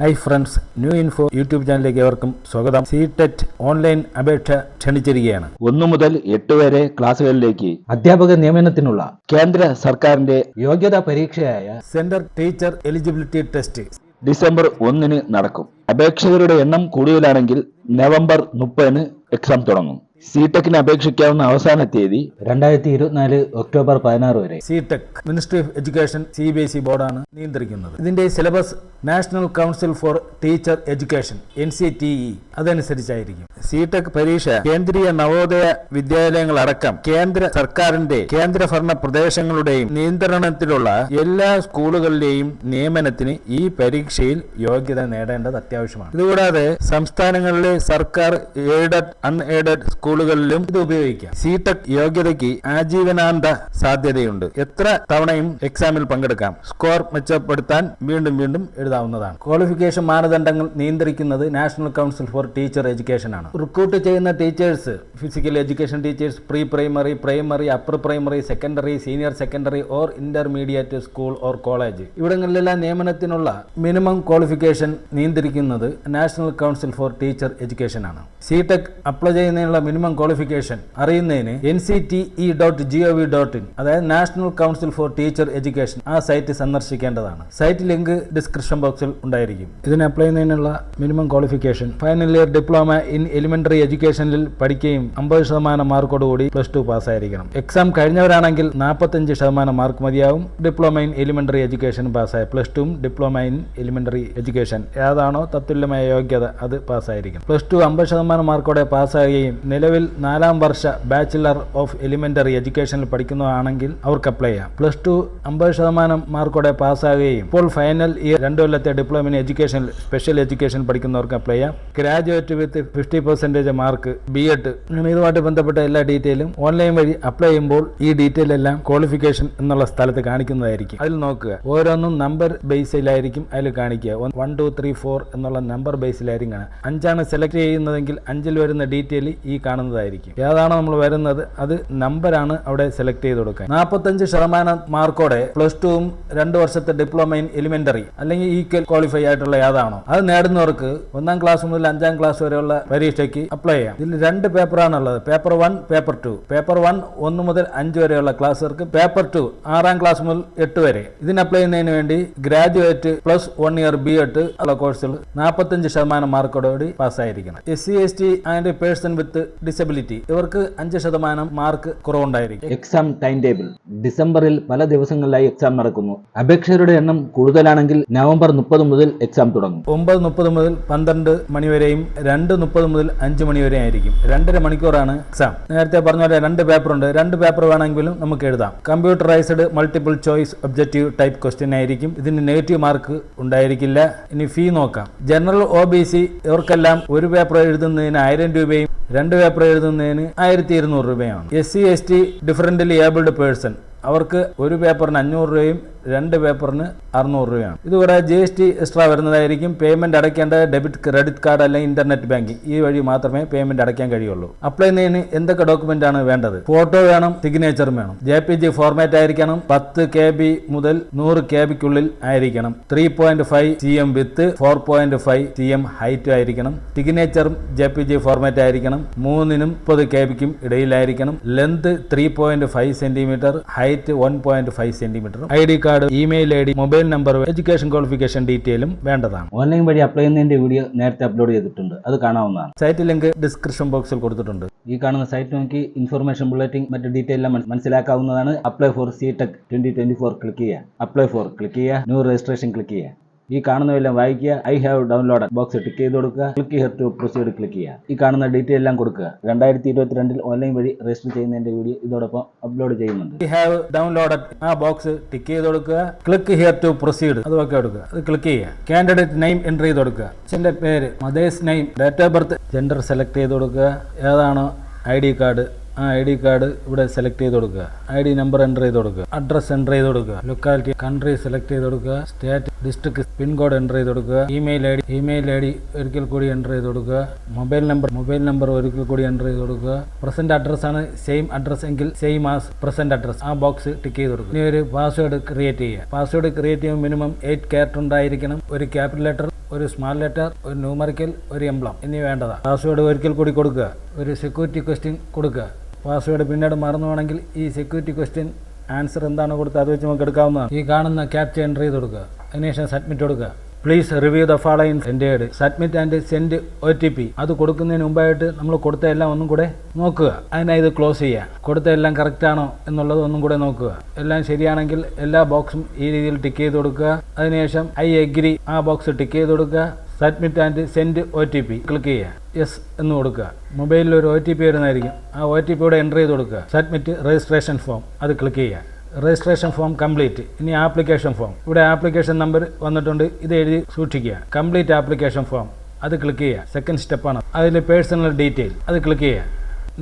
Hi friends new info YouTube ചാനലിലേക്ക് ഏവർക്കും സ്വാഗതം. സി ടെറ്റ് ഓൺലൈൻ അപേക്ഷ ക്ഷണിച്ചിരിക്കുകയാണ്. ഒന്നു മുതൽ എട്ട് വരെ ക്ലാസ്സുകളിലേക്ക് അധ്യാപക നിയമനത്തിനുള്ള കേന്ദ്ര സർക്കാരിന്റെ യോഗ്യതാ പരീക്ഷയായ central teacher eligibility test December ഒന്നിന് നടക്കും. അപേക്ഷകരുടെ എണ്ണം കൂടുതലാണെങ്കിൽ നവംബർ മുപ്പതിന് എക്സാം തുടങ്ങും. സിടെക്കിന് അപേക്ഷിക്കാവുന്ന അവസാന തീയതി രണ്ടായിരത്തി ഇരുപത്തിനാല് ഒക്ടോബർ പതിനാറ് വരെ. C TET ministry of education C B S E ബോർഡാണ് നിയന്ത്രിക്കുന്നത്. ഇതിന്റെ syllabus national council for teacher education N C T E അതനുസരിച്ചായിരിക്കും. C TET പരീക്ഷ കേന്ദ്രീയ നവോദയ വിദ്യാലയങ്ങൾ വിദ്യാലയങ്ങളടക്കം കേന്ദ്ര സർക്കാരിന്റെ കേന്ദ്രഭരണ പ്രദേശങ്ങളുടെയും നിയന്ത്രണത്തിലുള്ള എല്ലാ സ്കൂളുകളിലെയും നിയമനത്തിന് ഈ പരീക്ഷയിൽ യോഗ്യത നേടേണ്ടത് അത്യാവശ്യമാണ്. ഇതുകൂടാതെ സംസ്ഥാനങ്ങളിലെ സർക്കാർ എയ്ഡഡ് അൺഎയ്ഡഡ് സ്കൂളുകളിലും ഇത് ഉപയോഗിക്കാം. സിടെക് യോഗ്യതയ്ക്ക് ആജീവനാന്ത സാധ്യതയുണ്ട്. എത്ര തവണയും എക്സാമിൽ പങ്കെടുക്കാം. സ്കോർ മെച്ചപ്പെടുത്താൻ വീണ്ടും വീണ്ടും എഴുതാവുന്നതാണ്. ക്വാളിഫിക്കേഷൻ മാനദണ്ഡങ്ങൾ നിയന്ത്രിക്കുന്നത് national council for teacher education ആണ്. റിക്രൂട്ട് ചെയ്യുന്ന teachers physical education teachers pre primary primary upper primary secondary senior secondary or intermediate school or college. ഇവിടങ്ങളിലെല്ലാം നിയമനത്തിനുള്ള മിനിമം ക്വാളിഫിക്കേഷൻ നിയന്ത്രിക്കുന്നത് national council for teacher education ആണ്. C TET apply ചെയ്യുന്നതിനുള്ള minimum qualification അറിയുന്നതിന് N C T E dot G O V dot in അതായത് national council for teacher education ആ site സന്ദർശിക്കേണ്ടതാണ്. Site link description ബോക്സിൽ ഉണ്ടായിരിക്കും. ഇതിന് അപ്ലൈ ചെയ്യുന്നതിനുള്ള minimum qualification final year diploma in elementary എഡ്യൂക്കേഷനിൽ പഠിക്കുകയും അമ്പത് ശതമാനം മാർക്കോടുകൂടി പ്ലസ് ടു പാസ്സായിരിക്കണം എക്സാം കഴിഞ്ഞവരാണെങ്കിൽ നാൽപ്പത്തഞ്ച് ശതമാനം മാർക്ക് മതിയാവും. ഡിപ്ലോമ ഇൻ എലിമെന്ററി എഡ്യൂക്കേഷൻ പാസ്സായ പ്ലസ് ടുവും ഡിപ്ലോമ ഇൻ എലിമെന്ററി എഡ്യൂക്കേഷൻ ഏതാണോ തത്തുല്യമായ യോഗ്യത അത് പാസ്സായിരിക്കും പ്ലസ് ടു അമ്പത് ശതമാനം മാർക്കോടെ പാസ്സാകുകയും നിലവിൽ നാലാം വർഷ ബാച്ചിലർ ഓഫ് എലിമെന്ററി എഡ്യൂക്കേഷനിൽ പഠിക്കുന്നതാണെങ്കിൽ അവർക്ക് അപ്ലൈ ചെയ്യാം. പ്ലസ് ടു അമ്പത് ശതമാനം മാർക്കോടെ പാസ്സാകുകയും ഇപ്പോൾ ഫൈനൽ ഇയർ രണ്ട് കൊല്ലത്തെ diploma in education special education പഠിക്കുന്നവർക്ക് അപ്ലൈ ചെയ്യാം. Graduate with fifty percentage mark B Ed ഇതുമായിട്ട് ബന്ധപ്പെട്ട എല്ലാ ഡീറ്റെയിലും ഓൺലൈൻ വഴി അപ്ലൈ ചെയ്യുമ്പോൾ ഈ ഡീറ്റെയിൽ എല്ലാം ക്വാളിഫിക്കേഷൻ എന്നുള്ള സ്ഥലത്ത് കാണിക്കുന്നതായിരിക്കും. അതിൽ നോക്കുക. ഓരോന്നും നമ്പർ ബേസിലായിരിക്കും അതിൽ കാണിക്കുക. വൺ ടു ത്രീ ഫോർ എന്നുള്ള നമ്പർ ബേസിലായിരിക്കും അഞ്ചാണ് സെലക്ട് ചെയ്യുന്നതെങ്കിൽ അഞ്ചിൽ വരുന്ന ഡീറ്റെയിൽ ഈ കാണുന്നതായിരിക്കും. ഏതാണോ നമ്മൾ വരുന്നത്? അത് നമ്പറാണ് അവിടെ സെലക്ട് ചെയ്ത് കൊടുക്കുക നാൽപ്പത്തഞ്ച് ശതമാനം മാർക്കോടെ പ്ലസ് ടുവും രണ്ട് വർഷത്തെ ഡിപ്ലോമ ഇൻ എലിമെന്ററി അല്ലെങ്കിൽ ഈക്വൽ ക്വാളിഫൈ ആയിട്ടുള്ള ഏതാണോ. അത് നേടുന്നവർക്ക് ഒന്നാം ക്ലാസ് മുതൽ അഞ്ചാം ക്ലാസ് വരെയുള്ള പരീക്ഷയ്ക്ക് അപ്ലൈ ചെയ്യാം. ഇതിൽ രണ്ട് പേപ്പറാണുള്ളത് paper one paper two paper one ഒന്ന് മുതൽ അഞ്ച് വരെയുള്ള ക്ലാസ്സുകാർക്ക് പേപ്പർ ടു ആറാം ക്ലാസ് മുതൽ എട്ട് വരെ. ഇതിന് അപ്ലൈ ചെയ്യുന്നതിന് വേണ്ടി graduate plus one year B Ed ഉള്ള കോഴ്സുകൾ നാൽപ്പത്തഞ്ച് ശതമാനം മാർക്കോടുകൂടി പാസ്സായിരിക്കണം S C S T and person with disability. ഇവർക്ക് അഞ്ച് ശതമാനം മാർക്ക് കുറവുണ്ടായിരിക്കും. എക്സാം ടൈം ടേബിൾ ഡിസംബറിൽ പല ദിവസങ്ങളിലായി എക്സാം നടക്കുന്നു. അപേക്ഷകരുടെ എണ്ണം കൂടുതലാണെങ്കിൽ നവംബർ മുപ്പത് മുതൽ എക്സാം തുടങ്ങും. ഒമ്പത് മുപ്പത് മുതൽ പന്ത്രണ്ട് മണിവരെയും രണ്ട് മുപ്പത് മുതൽ അഞ്ച് മണിവരെ ആയിരിക്കും. രണ്ടര മണിക്കൂറാണ് എക്സാം. നേരത്തെ പറഞ്ഞ പോലെ രണ്ട് പേപ്പർ ഉണ്ട് രണ്ട് പേപ്പർ വേണമെങ്കിലും നമുക്ക് എഴുതാം. Computerised multiple choice objective type question ആയിരിക്കും. ഇതിന് നെഗറ്റീവ് മാർക്ക് ഉണ്ടായിരിക്കില്ല. ഇനി ഫീ നോക്കാം. ജനറൽ ഒ ബി സി ഇവർക്കെല്ലാം ഒരു പേപ്പർ എഴുതുന്നതിന് ആയിരം രൂപയും രണ്ട് പേപ്പർ എഴുതുന്നതിന് ആയിരത്തി ഇരുന്നൂറ് രൂപയാണ്. S C S T differently abled person അവർക്ക് ഒരു പേപ്പറിന് അഞ്ഞൂറ് രൂപയും രണ്ട് പേപ്പറിന് അറുന്നൂറ് രൂപയാണ്. ഇതുവരെ ജി എസ് ടി എക്സ്ട്രാ വരുന്നതായിരിക്കും. പേയ്മെന്റ് അടയ്ക്കേണ്ട ഡെബിറ്റ് ക്രെഡിറ്റ് കാർഡ് അല്ലെങ്കിൽ ഇന്റർനെറ്റ് ബാങ്കിങ് ഈ വഴി മാത്രമേ പേയ്മെന്റ് അടയ്ക്കാൻ കഴിയുള്ളൂ. അപ്ലൈ ചെയ്യുന്നതിന് എന്തൊക്കെ ഡോക്യുമെന്റ് ആണ് വേണ്ടത്? ഫോട്ടോ വേണം സിഗ്നേച്ചറും വേണം. ജെ പി ജി ഫോർമാറ്റ് ആയിരിക്കണം. പത്ത് കെ ബി മുതൽ നൂറ് കെ ബിക്കുള്ളിൽ ആയിരിക്കണം. Three point five C M with four point five C M height ആയിരിക്കണം. സിഗ്നേച്ചറും ജെ പി ജി ഫോർമാറ്റ് ആയിരിക്കണം. മൂന്നിനും മുപ്പത് കെ ബിക്കും ഇടയിലായിരിക്കണം. Length three point five centimetre height one point five centimetre I D card email I D mobile number education qualification ഡീറ്റെയിലും വേണ്ടതാണ്. Online വഴി apply ചെയ്യുന്നതിന്റെ video നേരത്തെ അപ്ലോഡ് ചെയ്തിട്ടുണ്ട്. അത് കാണാവുന്നതാണ്. സൈറ്റ് ലിങ്ക് ഡിസ്ക്രിപ്ഷൻ ബോക്സിൽ കൊടുത്തിട്ടുണ്ട്. ഈ കാണുന്ന സൈറ്റ് നോക്കി ഇൻഫർമേഷൻ ബുള്ളറ്റിംഗ് മറ്റു ഡീറ്റെയിൽ എല്ലാം മനസ്സിലാക്കാവുന്നതാണ്. Apply for C tech twenty twenty four click ചെയ്യുക. അപ്ലൈ ഫോർ ക്ലിക്ക് ചെയ്യുക. ന്യൂ രജിസ്ട്രേഷൻ ക്ലിക്ക് ചെയ്യുക. ഈ കാണുന്നതെല്ലാം വായിക്കുക. I have download box tick ചെയ്ത് കൊടുക്കുക. Click here to proceed click ചെയ്യുക. ഈ കാണുന്ന ഡീറ്റെയിൽ എല്ലാം കൊടുക്കുക. രണ്ടായിരത്തി ഇരുപത്തിരണ്ടിൽ ഓൺലൈൻ വഴി രജിസ്റ്റർ ചെയ്യുന്നതിന്റെ വീഡിയോ ഇതോടൊപ്പം അപ്ലോഡ് ചെയ്യുന്നുണ്ട്. ഐ ഹാവ് ഡൗൺലോഡ് ആ ബോക്സ് ടിക്ക് ചെയ്ത് കൊടുക്കുക. ക്ലിക്ക് ഹിയർ ടു പ്രൊസീഡ് അത് കൊടുക്കുക അത് ക്ലിക്ക് ചെയ്യുക. കാൻഡിഡേറ്റ് നെയിം എന്റർ ചെയ്ത് കൊടുക്കുക. അച്ഛന്റെ പേര് mother's name date of birth gender select ചെയ്ത് കൊടുക്കുക. ഏതാണോ ഐ ഡി കാർഡ്? ആ ഐ ഡി കാർഡ് ഇവിടെ സെലക്ട് ചെയ്ത് കൊടുക്കുക. ഐ ഡി നമ്പർ എന്റർ ചെയ്ത് കൊടുക്കുക. അഡ്രസ് എന്റർ ചെയ്ത് കൊടുക്കുക. ലൊക്കാലിറ്റി കൺട്രി സെലക്ട് ചെയ്ത് കൊടുക്കുക. സ്റ്റേറ്റ് ഡിസ്ട്രിക്ട് പിൻകോഡ് എന്റർ ചെയ്ത് കൊടുക്കുക. Email I D email I D ഒരിക്കൽ കൂടി എന്റർ ചെയ്ത് കൊടുക്കുക. മൊബൈൽ നമ്പർ മൊബൈൽ നമ്പർ ഒരിക്കൽ കൂടി എന്റർ ചെയ്ത് കൊടുക്കുക. പ്രസന്റ് അഡ്രസ് ആണ് സെയിം അഡ്രസ് എങ്കിൽ സെയിം ആസ് പ്രസന്റ് അഡ്രസ് ആ ബോക്സ് ടിക്ക് ചെയ്ത് കൊടുക്കുക. ഇനി ഒരു പാസ്വേഡ് ക്രിയേറ്റ് ചെയ്യുക. പാസ്വേഡ് ക്രിയേറ്റ് ചെയ്യുമ്പോൾ മിനിമം എയ്റ്റ് ക്യാരക്ടർ ഉണ്ടായിരിക്കണം. ഒരു ക്യാപിറ്റൽ ലെറ്റർ ഒരു സ്മാൾ ലെറ്റർ ഒരു ന്യൂമറിക്കൽ ഒരു എംബ്ലം എന്നിവ വേണ്ടതാണ് പാസ്വേഡ് ഒരിക്കൽ കൂടി കൊടുക്കുക. ഒരു സെക്യൂരിറ്റി ക്വസ്റ്റ്യൻ കൊടുക്കുക. പാസ്വേഡ് പിന്നീട് മറന്നുവാണെങ്കിൽ ഈ സെക്യൂരിറ്റി ക്വസ്റ്റ്യൻ ആൻസർ എന്താണ് കൊടുത്ത് അത് വെച്ച് നമുക്ക് എടുക്കാവുന്നതാണ്. ഈ കാണുന്ന ക്യാപ്ച എന്റർ ചെയ്ത് കൊടുക്കുക. അതിനുശേഷം സബ്മിറ്റ് കൊടുക്കുക. Please review the following sended submit and send O T P അത് കൊടുക്കുന്നതിന് മുമ്പായിട്ട് നമ്മൾ കൊടുത്ത എല്ലാം ഒന്നും കൂടെ നോക്കുക. അതിനായി ഇത് ക്ലോസ് ചെയ്യുക. കൊടുത്ത എല്ലാം കറക്റ്റ് ആണോ എന്നുള്ളത് ഒന്നും കൂടെ നോക്കുക. എല്ലാം ശരിയാണെങ്കിൽ എല്ലാ ബോക്സും ഈ രീതിയിൽ ടിക്ക് ചെയ്ത് കൊടുക്കുക. അതിനുശേഷം ഐ എഗ്രി ആ ബോക്സ് ടിക്ക് ചെയ്ത് കൊടുക്കുക. Submit and send O T P click ചെയ്യുക യെസ് എന്ന് കൊടുക്കുക. മൊബൈലിൽ ഒരു ഒ ടി പി വരുന്നതായിരിക്കും. ആ ഒ ടി പിയുടെ എന്റർ ചെയ്ത് കൊടുക്കുക. സബ്മിറ്റ് രജിസ്ട്രേഷൻ ഫോം അത് ക്ലിക്ക് ചെയ്യുക. രജിസ്ട്രേഷൻ ഫോം കംപ്ലീറ്റ് ഇനി ആപ്ലിക്കേഷൻ ഫോം ഇവിടെ ആപ്ലിക്കേഷൻ നമ്പർ വന്നിട്ടുണ്ട്. ഇത് എഴുതി സൂക്ഷിക്കുക. കംപ്ലീറ്റ് ആപ്ലിക്കേഷൻ ഫോം അത് ക്ലിക്ക് ചെയ്യുക. സെക്കൻഡ് സ്റ്റെപ്പാണ് അതിൽ പേഴ്സണൽ ഡീറ്റെയിൽ അത് ക്ലിക്ക് ചെയ്യുക.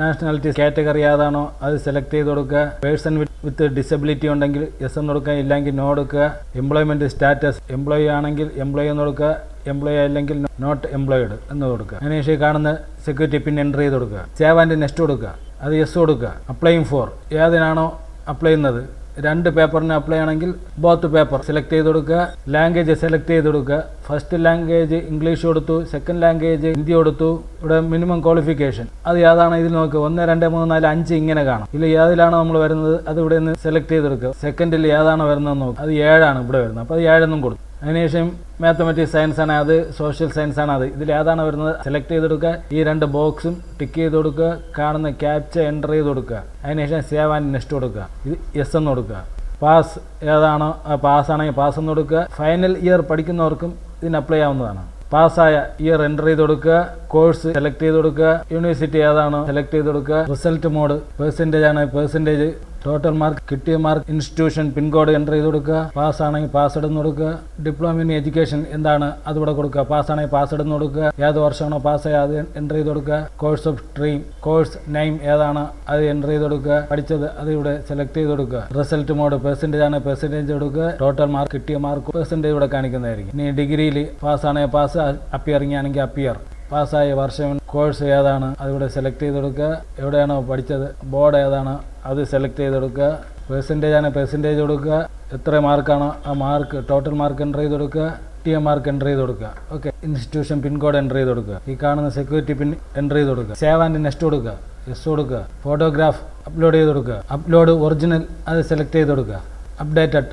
നാഷണാലിറ്റി കാറ്റഗറി ഏതാണോ അത് സെലക്ട് ചെയ്ത് കൊടുക്കുക. പേഴ്സൺ വിത്ത് ഡിസബിലിറ്റി ഉണ്ടെങ്കിൽ എസ് എന്ന് കൊടുക്കുക ഇല്ലെങ്കിൽ നോ കൊടുക്കുക എംപ്ലോയ്മെന്റ് സ്റ്റാറ്റസ് എംപ്ലോയി ആണെങ്കിൽ എംപ്ലോയി എന്ന് കൊടുക്കുക എംപ്ലോയി അല്ലെങ്കിൽ നോട്ട് എംപ്ലോയിഡ് എന്ന് കൊടുക്കുക അതിനുശേഷം കാണുന്ന സെക്യൂരിറ്റി പിൻ എന്റർ ചെയ്ത് കൊടുക്കുക. സേവ് ആൻഡ് നെക്സ്റ്റ് കൊടുക്കുക. അത് എസ് കൊടുക്കുക അപ്ലൈയിങ് ഫോർ ഏതിനാണോ അപ്ലൈ ചെയ്യുന്നത്? രണ്ട് പേപ്പറിന് അപ്ലൈ ആണെങ്കിൽ ബോത്ത് പേപ്പർ സെലക്ട് ചെയ്ത് കൊടുക്കുക ലാംഗ്വേജ് സെലക്ട് ചെയ്ത് കൊടുക്കുക. ഫസ്റ്റ് ലാംഗ്വേജ് ഇംഗ്ലീഷ് കൊടുത്തു സെക്കൻഡ് ലാംഗ്വേജ് ഹിന്ദി കൊടുത്തു. ഇവിടെ മിനിമം ക്വാളിഫിക്കേഷൻ അത് ഏതാണ് ഇതിൽ നോക്കുക ഒന്ന് രണ്ട് മൂന്ന് നാല് അഞ്ച് ഇങ്ങനെ കാണും. ഇതിൽ ഏതിലാണോ നമ്മൾ വരുന്നത്? അത് ഇവിടെ നിന്ന് സെലക്ട് ചെയ്ത് കൊടുക്കുക. സെക്കൻഡിൽ ഏതാണോ വരുന്നത് നോക്കുക അത് ഏഴാണ് ഇവിടെ വരുന്നത്. അപ്പോൾ അത് ഏഴെന്നും കൊടുക്കും അതിനുശേഷം മാത്തമെറ്റിക്സ് സയൻസ് ആണ് അത് സോഷ്യൽ സയൻസ് ആണ് അത്. ഇതിൽ ഏതാണ് വരുന്നത്? സെലക്ട് ചെയ്ത് കൊടുക്കുക ഈ രണ്ട് ബോക്സും ടിക്ക് ചെയ്ത് കൊടുക്കുക കാണുന്ന ക്യാപ്ച എന്റർ ചെയ്ത് കൊടുക്കുക അതിനുശേഷം സേവ് ആൻഡ് നെക്സ്റ്റ് കൊടുക്കുക. ഇത് എസ് എന്ന് കൊടുക്കുക. പാസ് ഏതാണോ പാസ് ആണെങ്കിൽ പാസ് എന്ന് കൊടുക്കുക. ഫൈനൽ ഇയർ പഠിക്കുന്നവർക്കും ഇതിന് അപ്ലൈ ആവുന്നതാണ്. പാസ്സായ ഇയർ എന്റർ ചെയ്ത് കൊടുക്കുക കോഴ്സ് സെലക്ട് ചെയ്ത് കൊടുക്കുക. യൂണിവേഴ്സിറ്റി ഏതാണോ? സെലക്ട് ചെയ്ത് കൊടുക്കുക. റിസൾട്ട് മോഡ് പെർസെന്റേജ് ആണ്. പെർസെന്റേജ് ടോട്ടൽ മാർക്ക് കിട്ടിയ മാർക്ക് ഇൻസ്റ്റിറ്റ്യൂഷൻ പിൻകോഡ് എന്റർ ചെയ്ത് കൊടുക്കുക. പാസ് ആണെങ്കിൽ പാസ് ഇടുന്ന് കൊടുക്കുക. ഡിപ്ലോമ ഇൻ എഡ്യൂക്കേഷൻ എന്താണ്? അതിവിടെ കൊടുക്കുക. പാസ് ആണെങ്കിൽ പാസ് ഇടുന്ന് കൊടുക്കുക. ഏത് വർഷമാണോ പാസ് ആയത് എന്റർ ചെയ്ത് കൊടുക്കുക. Course of stream course name ഏതാണ്? അത് എന്റർ ചെയ്ത് കൊടുക്കുക. പഠിച്ചത് അത് ഇവിടെ സെലക്ട് ചെയ്ത് കൊടുക്കുക. റിസൾട്ട് മോഡ് പെർസെന്റേജ് ആണ്. പെർസെന്റേജ് കൊടുക്കുക. ടോട്ടൽ മാർക്ക് കിട്ടിയ മാർക്ക് പെർസെന്റേജ് ഇവിടെ കാണിക്കുന്നതായിരിക്കും. ഇനി ഡിഗ്രിയിൽ പാസ് ആണെങ്കിൽ പാസ് അപ്പിയറിംഗ് ആണെങ്കിൽ അപ്പിയർ പാസ്സായ വർഷം കോഴ്സ് ഏതാണ്? അതിവിടെ സെലക്ട് ചെയ്ത് കൊടുക്കുക. എവിടെയാണോ പഠിച്ചത്? ബോർഡ് ഏതാണ്? അത് സെലക്ട് ചെയ്ത് കൊടുക്കുക. പെർസെന്റേജ് ആണ് പെർസെന്റേജ് കൊടുക്കുക. എത്ര മാർക്കാണോ ആ മാർക്ക് ടോട്ടൽ മാർക്ക് എന്റർ ചെയ്ത് കൊടുക്കുക. ടി എം മാർക്ക് എന്റർ ചെയ്ത് കൊടുക്കുക. ഓക്കെ ഇൻസ്റ്റിറ്റ്യൂഷൻ പിൻകോഡ് എന്റർ ചെയ്ത് കൊടുക്കുക. ഈ കാണുന്ന സെക്യൂരിറ്റി പിൻ എന്റർ ചെയ്ത് കൊടുക്കുക. സേവ് ആൻഡ് നെക്സ്റ്റ് കൊടുക്കുക. എസ് കൊടുക്കുക. ഫോട്ടോഗ്രാഫ് അപ്ലോഡ് ചെയ്ത് കൊടുക്കുക. അപ്ലോഡ് ഒറിജിനൽ അത് സെലക്ട് ചെയ്ത് കൊടുക്കുക. അപ്ഡേറ്റഡ്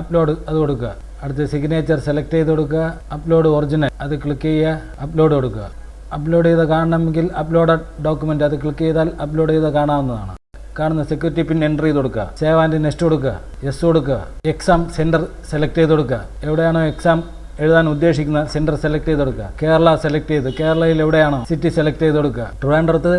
അപ്ലോഡ് അത് കൊടുക്കുക. അടുത്ത് സിഗ്നേച്ചർ സെലക്ട് ചെയ്ത് കൊടുക്കുക. അപ്ലോഡ് ഒറിജിനൽ അത് ക്ലിക്ക് ചെയ്യുക. അപ്ലോഡ് കൊടുക്കുക. അപ്ലോഡ് ചെയ്ത് കാണണമെങ്കിൽ അപ്ലോഡ് ഡോക്യുമെന്റ് അത് ക്ലിക്ക് ചെയ്താൽ അപ്ലോഡ് ചെയ്ത് കാണാവുന്നതാണ്. കാണുന്ന സെക്യൂരിറ്റി പിൻ എന്റർ ചെയ്ത് കൊടുക്കുക. സേവ് ആൻഡ് നെക്സ്റ്റ് കൊടുക്കുക. യെസ് കൊടുക്കുക. എക്സാം സെന്റർ സെലക്ട് ചെയ്ത് കൊടുക്കുക. എവിടെയാണോ എക്സാം എഴുതാൻ ഉദ്ദേശിക്കുന്ന സെന്റർ സെലക്ട് ചെയ്ത് കൊടുക്കുക. കേരള സെലക്ട് ചെയ്ത്. കേരളയിൽ എവിടെയാണോ സിറ്റി സെലക്ട് ചെയ്ത് കൊടുക്കുക. ട്രിവാൻഡ്രത്ത്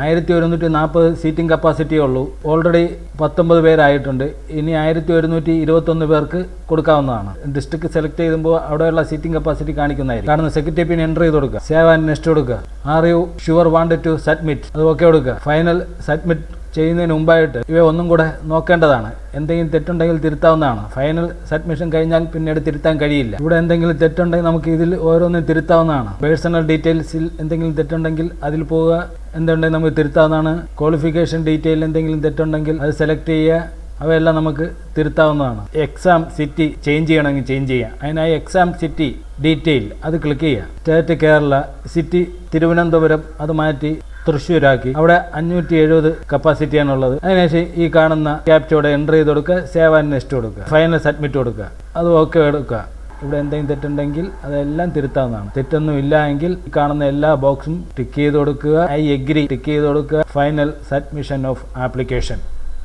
ആയിരത്തി ഒരുന്നൂറ്റി നാൽപ്പത് സീറ്റിംഗ് കപ്പാസിറ്റി ഉള്ളൂ. ഓൾറെഡി പത്തൊമ്പത് പേരായിട്ടുണ്ട്. ഇനി ആയിരത്തി ഒരുന്നൂറ്റി ഇരുപത്തൊന്ന് പേർക്ക് കൊടുക്കാവുന്നതാണ്. ഡിസ്ട്രിക്ട് സെലക്ട് ചെയ്യുമ്പോൾ അവിടെയുള്ള സീറ്റിംഗ് കപ്പാസിറ്റി കാണിക്കുന്നതായിരിക്കും. കാരണം സെക്രട്ടറി പിന്നെ എൻട്രി ചെയ്ത് കൊടുക്കുക സേവ് ആൻഡ് നെക്സ്റ്റ് കൊടുക്കുക are you sure want to submit അത് ഓക്കെ കൊടുക്കുക. ഫൈനൽ സബ്മിറ്റ് ചെയ്യുന്നതിന് മുമ്പായിട്ട് ഇവ ഒന്നും കൂടെ നോക്കേണ്ടതാണ്. എന്തെങ്കിലും തെറ്റുണ്ടെങ്കിൽ തിരുത്താവുന്നതാണ്. ഫൈനൽ സബ്മിഷൻ കഴിഞ്ഞാൽ പിന്നീട് തിരുത്താൻ കഴിയില്ല. ഇവിടെ എന്തെങ്കിലും തെറ്റുണ്ടെങ്കിൽ നമുക്ക് ഇതിൽ ഓരോന്നും തിരുത്താവുന്നതാണ്. പേഴ്സണൽ ഡീറ്റെയിൽസിൽ എന്തെങ്കിലും തെറ്റുണ്ടെങ്കിൽ അതിൽ പോവുക എന്തുണ്ടെങ്കിൽ നമുക്ക് തിരുത്താവുന്നതാണ്. ക്വാളിഫിക്കേഷൻ ഡീറ്റെയിൽ എന്തെങ്കിലും തെറ്റുണ്ടെങ്കിൽ അത് സെലക്ട് ചെയ്യുക. അവയെല്ലാം നമുക്ക് തിരുത്താവുന്നതാണ്. എക്സാം സിറ്റി ചേഞ്ച് ചെയ്യണമെങ്കിൽ ചേഞ്ച് ചെയ്യാം അതിനായി എക്സാം സിറ്റി ഡീറ്റെയിൽ അത് ക്ലിക്ക് ചെയ്യുക. സ്റ്റേറ്റ് കേരള സിറ്റി തിരുവനന്തപുരം അത് മാറ്റി തൃശ്ശൂരാക്കി. അവിടെ അഞ്ഞൂറ്റി എഴുപത് കപ്പാസിറ്റിയാണുള്ളത്. അതിനുശേഷം ഈ കാണുന്ന ക്യാപ്റ്റോടെ എന്റർ ചെയ്ത് കൊടുക്കുക സേവ് ആൻഡ് നെക്സ്റ്റ് കൊടുക്കുക ഫൈനൽ സബ്മിറ്റ് കൊടുക്കുക. അത് ഓക്കെ എടുക്കുക. ഇവിടെ എന്തെങ്കിലും തെറ്റുണ്ടെങ്കിൽ അതെല്ലാം തിരുത്താവുന്നതാണ്. തെറ്റൊന്നും ഇല്ല എങ്കിൽ കാണുന്ന എല്ലാ ബോക്സും ടിക്ക് ചെയ്ത് കൊടുക്കുക. ഐ എഗ്രി ടിക്ക് ചെയ്ത് കൊടുക്കുക. ഫൈനൽ സബ്മിഷൻ ഓഫ് ആപ്ലിക്കേഷൻ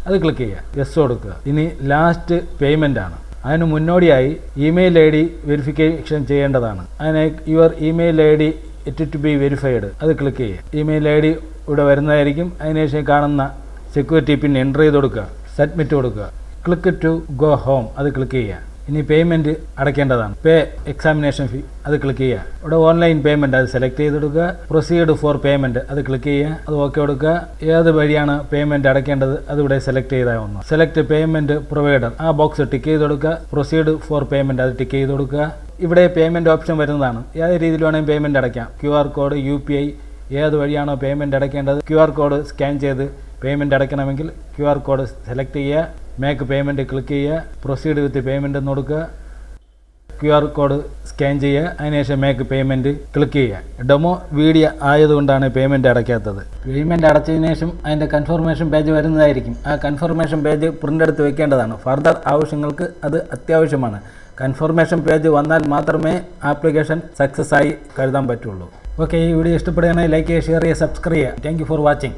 അത് ക്ലിക്ക് ചെയ്യുക. യെസ് കൊടുക്കുക. ഇനി ലാസ്റ്റ് പേയ്മെന്റ് ആണ്. അതിന് മുന്നോടിയായി ഇമെയിൽ ഐ ഡി വെരിഫിക്കേഷൻ ചെയ്യേണ്ടതാണ്. അതിന് your email I D it to be verified അത് ക്ലിക്ക് ചെയ്യുക ഇമെയിൽ ഐ ഡി ഇവിടെ വരുന്നതായിരിക്കും. അതിനുശേഷം കാണുന്ന സെക്യൂരിറ്റി പിൻ എന്റർ ചെയ്ത് കൊടുക്കുക. സബ്മിറ്റ് കൊടുക്കുക. ക്ലിക്ക് ടു ഗോ ഹോം അത് ക്ലിക്ക് ചെയ്യുക. ഇനി പേയ്മെന്റ് അടയ്ക്കേണ്ടതാണ്. പേ എക്സാമിനേഷൻ ഫീ അത് ക്ലിക്ക് ചെയ്യുക. ഇവിടെ ഓൺലൈൻ പേയ്മെന്റ് അത് സെലക്ട് ചെയ്തെടുക്കുക. പ്രൊസീഡ് ഫോർ പേയ്മെന്റ് അത് ക്ലിക്ക് ചെയ്യുക. അത് ഓക്കെ കൊടുക്കുക. ഏത് വഴിയാണ് പേയ്മെന്റ് അടയ്ക്കേണ്ടത് അത് ഇവിടെ സെലക്ട് ഒന്ന്. സെലക്ട് പേയ്മെന്റ് പ്രൊവൈഡർ ആ ബോക്സ് ടിക്ക് ചെയ്ത് കൊടുക്കുക പ്രൊസീഡ് ഫോർ പേയ്മെന്റ് അത് ടിക്ക് ചെയ്ത് കൊടുക്കുക ഇവിടെ പേയ്മെന്റ് ഓപ്ഷൻ വരുന്നതാണ്. ഏത് രീതിയിൽ വേണമെങ്കിൽ പേയ്മെന്റ് അടയ്ക്കാം. Q R code U P I ഏത് വഴിയാണോ പേയ്മെന്റ് അടയ്ക്കേണ്ടത് ക്യു ആർ കോഡ് സ്കാൻ ചെയ്ത് പേയ്മെന്റ് അടയ്ക്കണമെങ്കിൽ ക്യു ആർ കോഡ് സെലക്ട് ചെയ്യുക. മേക്ക് പേയ്മെന്റ് ക്ലിക്ക് ചെയ്യുക പ്രൊസീഡ് വിത്ത് പേയ്മെന്റ് എന്ന് കൊടുക്കുക. ക്യു ആർ കോഡ് സ്കാൻ ചെയ്യുക അതിനുശേഷം മേക്ക് പേയ്മെന്റ് ക്ലിക്ക് ചെയ്യുക ഡെമോ വീഡിയോ ആയതുകൊണ്ടാണ് പേയ്മെന്റ് അടയ്ക്കാത്തത്. പേയ്മെന്റ് അടച്ചതിന് ശേഷം അതിന്റെ കൺഫർമേഷൻ പേജ് വരുന്നതായിരിക്കും. ആ കൺഫർമേഷൻ പേജ് പ്രിന്റ് എടുത്ത് വെക്കേണ്ടതാണ്. ഫർദർ ആവശ്യങ്ങൾക്ക് അത് അത്യാവശ്യമാണ്. കൺഫർമേഷൻ പേജ് വന്നാൽ മാത്രമേ ആപ്ലിക്കേഷൻ സക്സസ് ആയി കരുതാൻ പറ്റുള്ളൂ. ഓക്കെ ഈ വീഡിയോ ഇഷ്ടപ്പെടുകയാണെങ്കിൽ ലൈക്ക് ചെയ്യുക ഷെയർ ചെയ്യുക സബ്സ്ക്രൈബ് ചെയ്യുക. Thank for watching